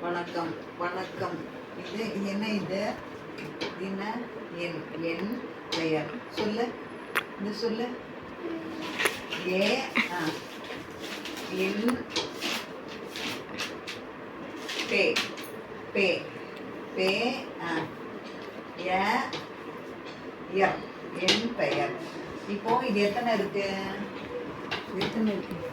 வணக்கம் வணக்கம். இது என்ன இது? தின என் என் பெயர். சொல்லு. இது சொல்லு. ஏ ஆ. என் பே பே பே ஆ. என் பெயர். இப்போ இது எத்தனை இருக்கு? எத்தனை இருக்கு?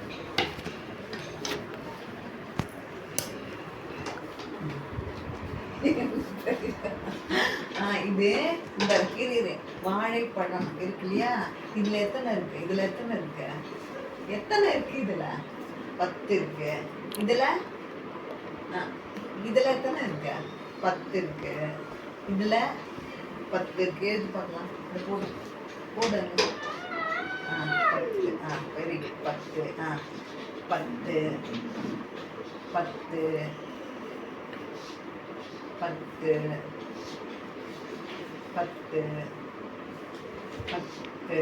இது இந்த கீரை வாழைப்பழம் இருக்கு இல்லையா? இதுல எத்தனை இருக்கு? இதுல எத்தனை இருக்கு? எத்தனை இருக்கு இதுல? பத்து இருக்கு. இதுல? ஆ, இதுல எத்தனை இருக்கு? பத்து இருக்கு. இதுல பத்து இருக்கு. எழுதி பார்க்கலாம். இது போடு. போடு ஆ பத்து. ஆ வெரி குட் பத்து. ஆ பத்து. பத்து. பத்து பத்து பத்து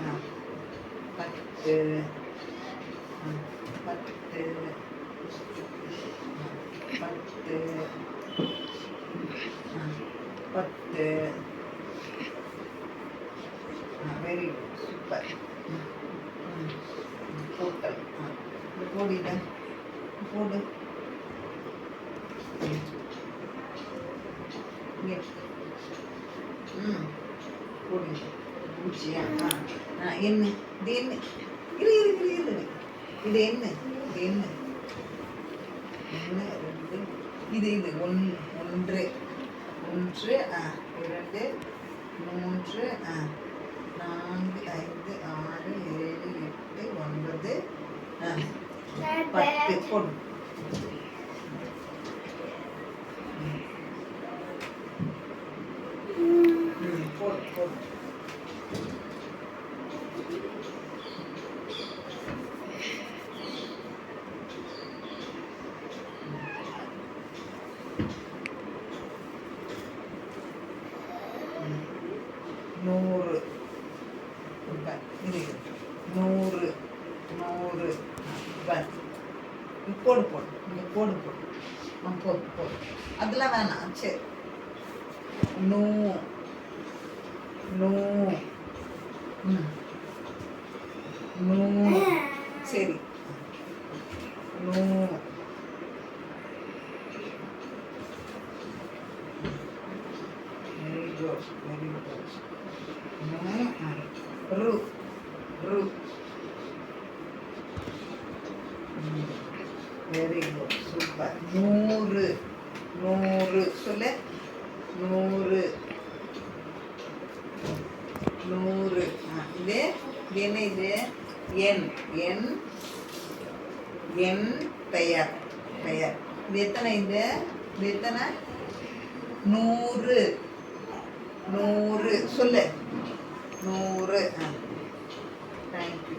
ஆ பத்து ஆ, பத்து ஆ, பத்து ஆ, பத்து வெரி குட் சூப்பர் டோட்டல் ஆ இது போடு இதை போடு ம். இங்கே ம் போடுங்க பூச்சியா ஆ என்ன இது என்ன இரு இரு இரு இரு இது என்ன இது என்ன ஒன்று ரெண்டு இது இது ஒன்று ஒன்று ஒன்று ஆ இரண்டு மூன்று ஆ நான்கு ஐந்து ஆறு ஏழு எட்டு ஒன்பது ஆ பத்து போடு ம் போடு போடு ம். நூறு நூறு நூறு பஸ் போடு போடு. இங்கே போடு போடு. ஆ போடு போடு. அதெல்லாம் வேணாம். சரி. நூ நூ நூ. சரி. நூ வெரி வெரி குட் நூ வெரி குட் சூப்பர் நூறு நூறு சொல்லு நூறு நூறு இது இது என்ன இது என் என் என் பெயர் பெயர் இது எத்தனை இது இது எத்தனை நூறு நூறு சொல்லு. நூறு. தேங்க்யூ